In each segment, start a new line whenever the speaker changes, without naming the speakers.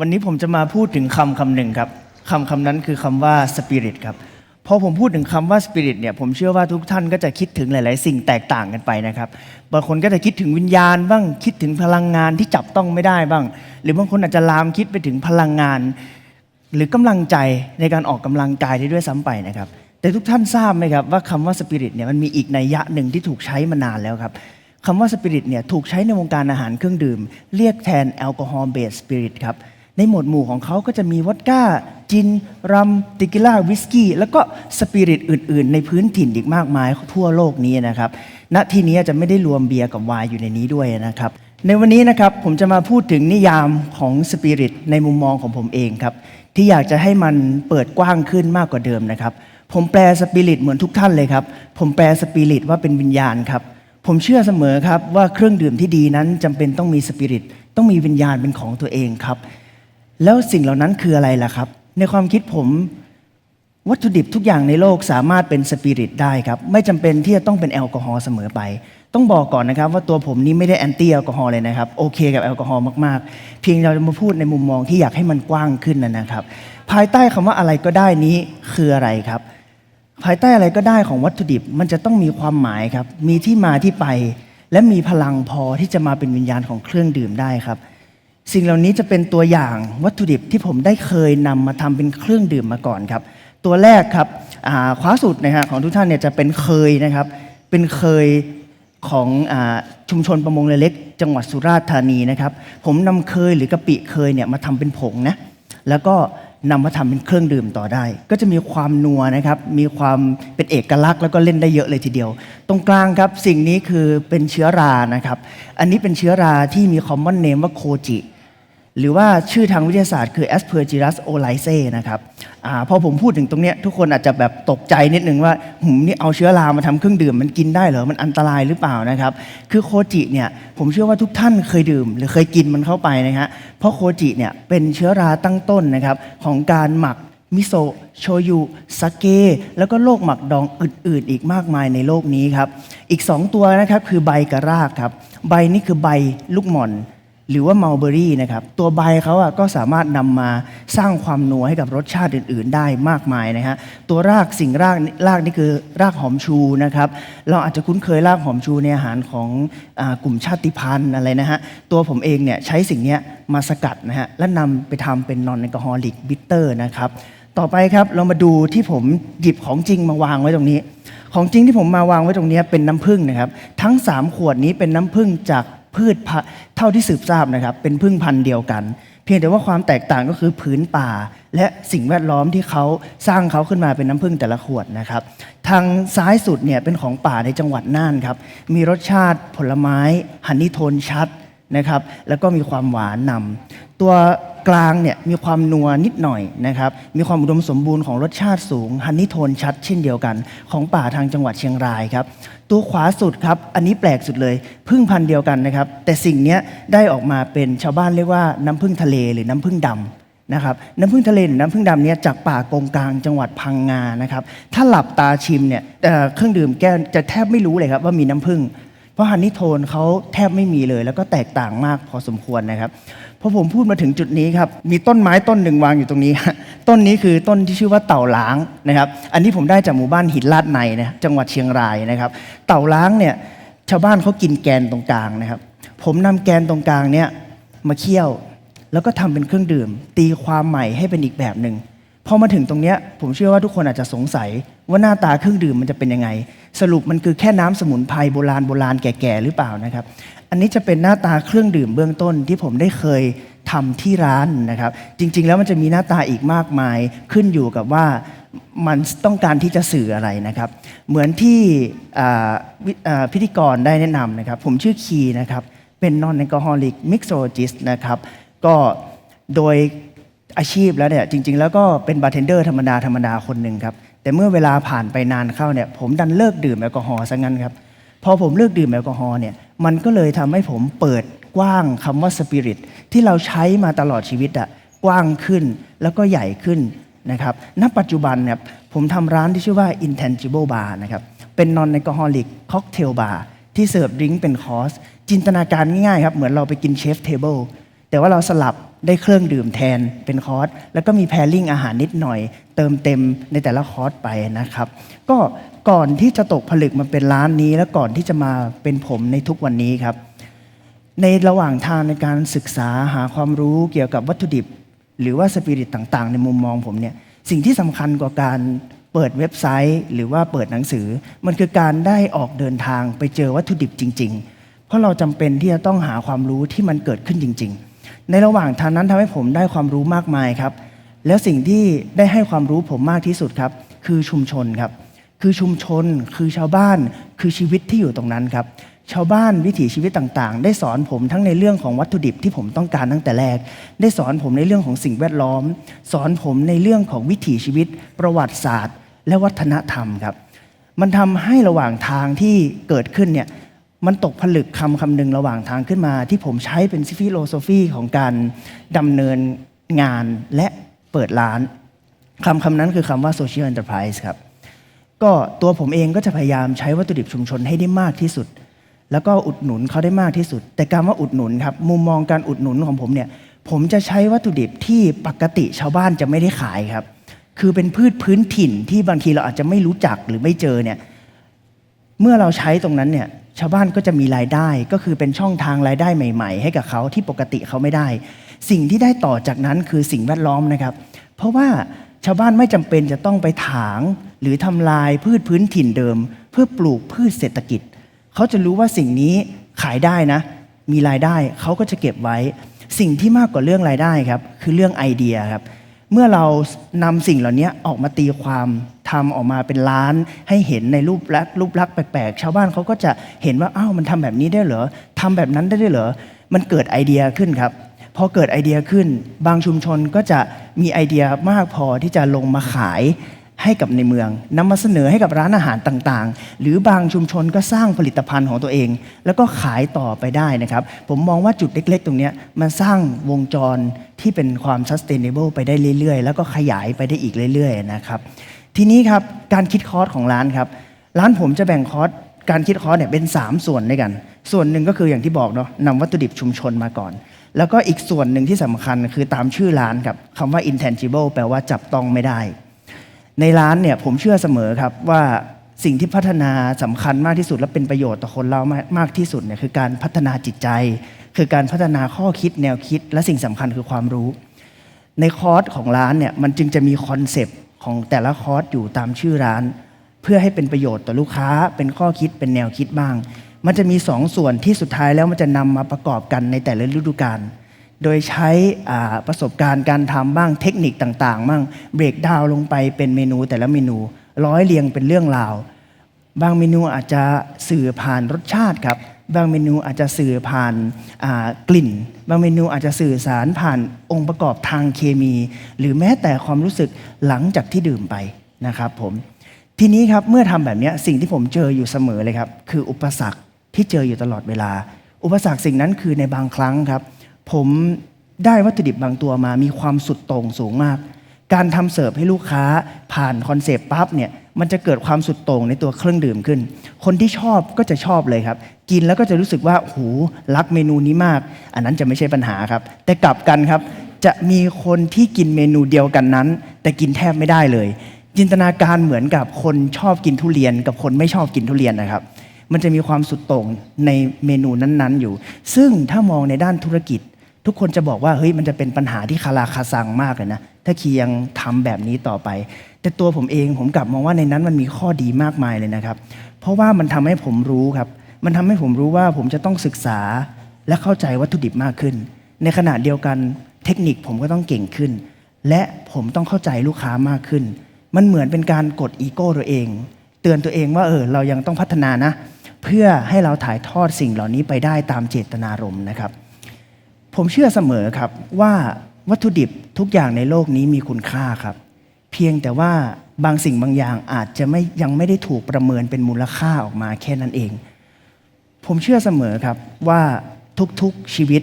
วันนี้ผมจะมาพูดถึงคำคำหนึ่งครับคำคำนั้นคือคำว่าสปิริตครับพอผมพูดถึงคำว่าสปิริตเนี่ยผมเชื่อว่าทุกท่านก็จะคิดถึงหลาย ๆ สิ่งแตกต่างกันไปนะครับบางคนก็จะคิดถึงวิญญาณบ้างคิดถึงพลังงานที่จับต้องไม่ได้บ้าง หรือบางคนอาจจะลามคิดไปถึงพลังงาน หรือกำลังใจในการออกกำลังกายได้ด้วยซ้ำไปนะครับ แต่ทุกท่านทราบไหมครับว่าคำว่าสปิริตเนี่ยมันมีอีกนัยยะหนึ่งที่ถูกใช้มานานแล้วครับคำว่าสปิริตเนี่ยถูกใช้ในวงการอาหารเครื่องดื่ม เรียกแทนแอลกอฮอล์เบสสปิริตครับ ในหมวดหมู่ของเขาก็จะมีวอดก้า จิน รัม ติกิล่า วิสกี้ แล้วก็สปิริตอื่น ๆ ในพื้นถิ่นอีกมากมายทั่วโลกนี้นะครับ ณ ที่นี้จะไม่ได้รวมเบียร์กับไวน์อยู่ในนี้ด้วยนะครับ ในวันนี้นะครับผมจะมาพูดถึงนิยามของสปิริตในมุมมองของผมเองครับ ที่อยากจะให้มันเปิดกว้างขึ้นมากกว่าเดิมนะครับ ผมแปลสปิริตเหมือนทุกท่านเลยครับ ผมแปลสปิริตว่าเป็นวิญญาณครับ ผมเชื่อเสมอครับว่าเครื่องดื่มที่ดีนั้นจำเป็นต้องมีสปิริต ต้องมีวิญญาณเป็นของตัวเองครับ แล้วสิ่งเหล่านั้นคืออะไรล่ะครับ ในความคิดผม วัตถุดิบทุกอย่างในโลกสามารถเป็นสปิริตได้ครับ ไม่จำเป็นที่จะต้องเป็นแอลกอฮอล์เสมอไป ต้องบอกก่อนนะครับ ว่าตัวผมนี่ไม่ได้แอนตี้แอลกอฮอล์เลยนะครับ โอเคกับแอลกอฮอล์มากๆ เพียงเราจะมาพูดในมุมมองที่อยากให้มันกว้างขึ้นนะนะครับ ภายใต้คำว่าอะไรก็ได้นี้คืออะไรครับ ภายใต้อะไรก็ได้ของวัตถุดิบมันจะต้องมีความหมายครับ มีที่มาที่ไป และมีพลังพอที่จะมาเป็นวิญญาณของเครื่องดื่มได้ครับ สิ่งเหล่านี้จะเป็นตัวอย่างวัตถุดิบที่ผมได้เคยนำมาทำเป็นเครื่องดื่มมาก่อนครับ ตัวแรกครับอ่าขวาสุดนะฮะของทุกท่านเนี่ยจะเป็นเคยนะครับ เป็นเคยของอชุมชนประมงเรือเล็กจังหวัดสุราษฎร์ธานีนะครับ ผมนำเคยหรือกะปิเคยเนี่ยมาทำเป็นผงนะแล้วก็นำมาทำเป็นเครื่องดื่มต่อได้ ก็จะมีความนัวนะครับ มีความเป็นเอกลักษณ์แล้วก็เล่นได้เยอะเลยทีเดียว ตรงกลางครับสิ่งนี้คือเป็นเชื้อรานะครับ อันนี้เป็นเชื้อราที่มีคอมมอนเนมว่าโคจิ หรือว่าชื่อทางวิทยาศาสตร์คือ Aspergillus oryzae นะครับอพอผมพูดถึงตรงนี้ทุกคนอาจจะแบบตกใจนิดนึงว่าหืมนี่เอาเชื้อรามาทำเครื่องดื่มมันกินได้เหรอ มันอันตรายหรือเปล่านะครับ คือโคจิเนี่ยผมเชื่อว่าทุกท่านเคยดื่ม หรือเคยกินมันเข้าไปนะฮะ เพราะโคจิเนี่ยเป็นเชื้อราตั้งต้นนะครับของการหมักมิโซะโชยุสเกแล้วก็โรคหมักดองอื่นๆ อีกมากมายในโลกนี้ครับ อีก 2 ตัวนะครับคือใบกับรากครับ ใบนี่คือใบลูกหม่อน หรือว่ามัลเบอรี่นะครับ ตัวใบเขาอะก็สามารถนำมาสร้างความนัวให้กับรสชาติอื่น ๆ ได้มากมายนะฮะตัวรากสิ่งรากรากนี่คือรากหอมชูนะครับ เราอาจจะคุ้นเคยรากหอมชูในอาหารของอกลุ่มชาติพันธุ์อะไรนะฮะตัวผมเองเนี่ยใช้สิ่งนี้มาสกัดนะฮะและนำไปทำเป็นนอนแอลกอฮอลิกบิตเตอร์นะครับต่อไปครับเรามาดูที่ผมหยิบของจริงมาวางไว้ตรงนี้ ของจริงที่ผมมาวางไว้ตรงนี้เป็นน้ำผึ้งนะครับ ทั้ง 3 ขวดนี้เป็นน้ำผึ้งจาก พืชเท่าที่สืบทราบนะครับ เป็นพึ่งพันธุ์เดียวกัน เพียงแต่ว่าความแตกต่างก็คือผืนป่า และสิ่งแวดล้อมที่เขาสร้างเขาขึ้นมาเป็นน้ำพึ่งแต่ละขวดนะครับ ทางซ้ายสุดเนี่ยเป็นของป่าในจังหวัดน่านครับ มีรสชาติผลไม้ฮันนิโทนชัดนะครับ แล้วก็มีความหวานนำตัว กลางเนี่ยมีความนัวนิดหน่อยนะครับ มีความอุดมสมบูรณ์ของรสชาติสูงฮันนี่โทนชัดเช่นเดียวกัน ของป่าทางจังหวัดเชียงรายครับ ตัวขวาสุดครับ อันนี้แปลกสุดเลยพึ่งพันธุ์เดียวกันนะครับ แต่สิ่งนี้ได้ออกมาเป็นชาวบ้านเรียกว่าน้ำพึ่งทะเลหรือน้ำพึ่งดำนะครับน้ำผึ้งทะเลหรือน้ำผึ้งดำเนี่ยจากป่ากงกลางจังหวัดพังงานะครับถ้าหลับตาชิมเนี่ยเเครื่องดื่มแก้วจะแทบไม่รู้เลยครับว่ามีน้ำผึ้งเพราะฮันนี่โทนเขาแทบไม่มีเลย แล้วก็แตกต่างมากพอสมควรนะครับ พอผมพูดมาถึงจุดนี้ครับ มีต้นไม้ต้นหนึ่งวางอยู่ตรงนี้ ต้นนี้คือต้นที่ชื่อว่าเต่าล้างนะครับ อันนี้ผมได้จากหมู่บ้านหินลาดในนะจังหวัดเชียงรายนะครับ เต่าล้างเนี่ยชาวบ้านเขากินแกนตรงกลางนะครับ ผมนำแกนตรงกลางเนี่ยมาเคี่ยว แล้วก็ทำเป็นเครื่องดื่ม ตีความใหม่ให้เป็นอีกแบบหนึ่ง พอมาถึงตรงนี้ผมเชื่อว่าทุกคนอาจจะสงสัยว่าหน้าตาเครื่องดื่มมันจะเป็นยังไง สรุปมันคือแค่น้ำสมุนไพรโบราณโบราณแก่ๆหรือเปล่านะครับ อันนี้จะเป็นหน้าตาเครื่องดื่มเบื้องต้นที่ผมได้เคยทำที่ร้านนะครับ จริง ๆ แล้วมันจะมีหน้าตาอีกมากมายขึ้นอยู่กับว่ามันต้องการที่จะสื่ออะไรนะครับ เหมือนที่พิธีกรได้แนะนำนะครับ ผมชื่อคีนะครับเป็น non alcoholic mixologist นะครับก็โดย อาชีพแล้วเนี่ยจริง ๆ แล้วก็เป็นบาร์เทนเดอร์ธรรมดาธรรมดาคนหนึ่งครับแต่เมื่อเวลาผ่านไปนานเข้าเนี่ยผมดันเลิกดื่มแอลกอฮอล์ซะงั้นครับพอผมเลิกดื่มแอลกอฮอล์เนี่ยมันก็เลยทำให้ผมเปิดกว้างคำว่าสปิริตที่เราใช้มาตลอดชีวิตอะกว้างขึ้นแล้วก็ใหญ่ขึ้นนะครับณปัจจุบันเนี่ยผมทำร้านที่ชื่อว่า Intangible Bar นะครับเป็น non alcoholic cocktail bar ที่เสิร์ฟดริงก์เป็นคอร์สจินตนาการง่ายๆครับ เหมือนเราไปกินเชฟเทเบิลแต่ว่าเราสลับ ได้เครื่องดื่มแทนเป็นคอร์สแล้วก็มีแพรลิ่งอาหารนิดหน่อย เติมเต็มในแต่ละคอร์สไปนะครับ ก็ก่อนที่จะตกผลึกมาเป็นร้านนี้ และก่อนที่จะมาเป็นผมในทุกวันนี้ครับ ในระหว่างทางในการศึกษาหาความรู้เกี่ยวกับวัตถุดิบ หรือว่าสปิริตต่าง ๆ ในมุมมองผมเนี่ยสิ่งที่สำคัญกว่าการเปิดเว็บไซต์ หรือว่าเปิดหนังสือ มันคือการได้ออกเดินทางไปเจอวัตถุดิบจริง ๆ เพราะเราจำเป็นที่จะต้องหาความรู้ที่มันเกิดขึ้นจริง ๆ ในระหว่างทางนั้นทำให้ผมได้ความรู้มากมายครับ แล้วสิ่งที่ได้ให้ความรู้ผมมากที่สุดครับ คือชุมชนครับ คือชุมชน คือชาวบ้าน คือชีวิตที่อยู่ตรงนั้นครับ ชาวบ้านวิถีชีวิตต่างๆ ได้สอนผมทั้งในเรื่องของวัตถุดิบที่ผมต้องการตั้งแต่แรก ได้สอนผมในเรื่องของสิ่งแวดล้อม สอนผมในเรื่องของวิถีชีวิต ประวัติศาสตร์ และวัฒนธรรมครับ มันทำให้ระหว่างทางที่เกิดขึ้นเนี่ย มันตกผลึกคำคำหนึ่งระหว่างทางขึ้นมา ที่ผมใช้เป็นฟิโลโซฟีของการดำเนินงานและเปิดร้านคำคำนั้นคือคำว่า social enterprise ครับ ก็ตัวผมเองก็จะพยายามใช้วัตถุดิบชุมชนให้ได้มากที่สุด แล้วก็อุดหนุนเขาได้มากที่สุด แต่การว่าอุดหนุนครับมุมมองการอุดหนุนของผมเนี่ยผมจะใช้วัตถุดิบที่ปกติชาวบ้านจะไม่ได้ขายครับ คือเป็นพืชพื้นถิ่นที่บางทีเราอาจจะไม่รู้จักหรือไม่เจอเนี่ยเมื่อเราใช้ตรงนั้นเนี่ย ชาวบ้านก็จะมีรายได้ ก็คือเป็นช่องทางรายได้ใหม่ ๆ ให้กับเขาที่ปกติเขาไม่ได้ สิ่งที่ได้ต่อจากนั้นคือสิ่งแวดล้อมนะครับ เพราะว่าชาวบ้านไม่จำเป็นจะต้องไปถางหรือทำลายพืชพื้นถิ่นเดิม เพื่อปลูกพืชเศรษฐกิจ เขาจะรู้ว่าสิ่งนี้ขายได้นะ มีรายได้เขาก็จะเก็บไว้ สิ่งที่มากกว่าเรื่องรายได้ครับคือเรื่องไอเดียครับเมื่อเรานำสิ่งเหล่านี้ออกมาตีความ ทำออกมาเป็นร้านให้เห็นในรูปลักษณ์รูปลักษณ์แปลกๆ ชาวบ้านเขาก็จะเห็นว่าอ้าวมันทำแบบนี้ได้เหรอทำแบบนั้นได้ด้วยเหรอมันเกิดไอเดียขึ้นครับพอเกิดไอเดียขึ้น บางชุมชนก็จะมีไอเดียมากพอที่จะลงมาขายให้กับในเมืองนำมาเสนอให้กับร้านอาหารต่างๆ หรือบางชุมชนก็สร้างผลิตภัณฑ์ของตัวเอง แล้วก็ขายต่อไปได้นะครับ ผมมองว่าจุดเล็กๆ ตรงนี้มันสร้างวงจรที่เป็นความ sustainable ไปได้เรื่อยๆ แล้วก็ขยายไปได้อีกเรื่อยๆนะครับ ทีนี้ครับการคิดคอร์สของร้านครับ ร้านผมจะแบ่งคอร์สการคิดคอร์สเนี่ยเป็น 3 ส่วนด้วยกัน ส่วนหนึ่งก็คืออย่างที่บอกเนาะนำวัตถุดิบชุมชนมาก่อน แล้วก็อีกส่วนหนึ่งที่สำคัญคือตามชื่อร้านครับคำว่า intangible แปลว่าจับต้องไม่ได้ ในร้านเนี่ยผมเชื่อเสมอครับว่าสิ่งที่พัฒนาสำคัญมากที่สุดและเป็นประโยชน์ต่อคนเรามากที่สุดเนี่ยคือการพัฒนาจิตใจ คือการพัฒนาข้อคิดแนวคิด และสิ่งสำคัญคือความรู้ ในคอร์สของร้านเนี่ยมันจึงจะมีคอนเซปต์ ของแต่ละคอร์สอยู่ตามชื่อร้าน เพื่อให้เป็นประโยชน์ต่อลูกค้าเป็นข้อคิดเป็นแนวคิดบ้าง มันจะมีสองส่วนที่สุดท้ายแล้วมันจะนำมาประกอบกันในแต่ละฤดูกาลโดยใช้ประสบการณ์การทำบ้างเทคนิคต่างๆบ้างเบรกดาวลงไปเป็นเมนูแต่ละเมนู ร้อยเรียงเป็นเรื่องราว บางเมนูอาจจะสื่อผ่านรสชาติครับ บางเมนูอาจจะสื่อผ่านกลิ่น บางเมนูอาจจะสื่อสารผ่านองค์ประกอบทางเคมี หรือแม้แต่ความรู้สึกหลังจากที่ดื่มไปนะครับผมทีนี้ครับเมื่อทำแบบนี้สิ่งที่ผมเจออยู่เสมอเลยครับ คืออุปสรรคที่เจออยู่ตลอดเวลา อุปสรรคสิ่งนั้นคือในบางครั้งครับ ผมได้วัตถุดิบบางตัวมามีความสุดโต่งสูงมาก การทำเสิร์ฟให้ลูกค้าผ่านคอนเซปต์ปั๊บเนี่ย มันจะเกิดความสุดโต่งในตัวเครื่องดื่มขึ้น คนที่ชอบก็จะชอบเลยครับ กินแล้วก็จะรู้สึกว่าโหรักเมนูนี้มาก อันนั้นจะไม่ใช่ปัญหาครับ แต่กลับกันครับ จะมีคนที่กินเมนูเดียวกันนั้น แต่กินแทบไม่ได้เลย จินตนาการเหมือนกับคนชอบกินทุเรียน กับคนไม่ชอบกินทุเรียนนะครับ มันจะมีความสุดโต่งในเมนูนั้นๆ อยู่ ซึ่งถ้ามองในด้านธุรกิจ ทุกคนจะบอกว่าเฮ้ยมันจะเป็นปัญหาที่คาราคาซังมากเลยนะถ้าเคียังทำแบบนี้ต่อไป แต่ตัวผมเองผมกลับมองว่าในนั้นมันมีข้อดีมากมายเลยนะครับ เพราะว่ามันทำให้ผมรู้ครับ มันทำให้ผมรู้ว่าผมจะต้องศึกษาและเข้าใจวัตถุดิบมากขึ้น ในขณะเดียวกันเทคนิคผมก็ต้องเก่งขึ้น และผมต้องเข้าใจลูกค้ามากขึ้น มันเหมือนเป็นการกดอีโก้ตัวเอง เตือนตัวเองว่าเออเรายังต้องพัฒนานะ เพื่อให้เราถ่ายทอดสิ่งเหล่านี้ไปได้ตามเจตนารมณ์นะครับ ผมเชื่อเสมอครับว่าวัตถุดิบทุกอย่างในโลกนี้มีคุณค่าครับ เพียงแต่ว่าบางสิ่งบางอย่างอาจจะไม่ยังไม่ได้ถูกประเมินเป็นมูลค่าออกมาแค่นั้นเอง ผมเชื่อเสมอครับว่าทุกๆชีวิต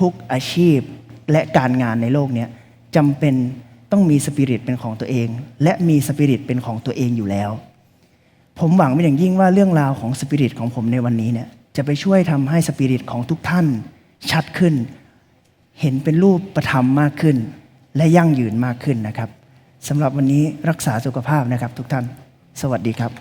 ทุกๆอาชีพ และการงานในโลกนี้จำเป็นต้องมีสปิริตเป็นของตัวเอง และมีสปิริตเป็นของตัวเองอยู่แล้ว ผมหวังเป็นอย่างยิ่งว่าเรื่องราวของสปิริตของผมในวันนี้เนี่ยจะไปช่วยทำให้สปิริตของทุกท่านชัดขึ้น เห็นเป็นรูปประธรรมมากขึ้น และยั่งยืนมากขึ้นนะครับ สำหรับวันนี้รักษาสุขภาพนะครับทุกท่าน สวัสดีครับ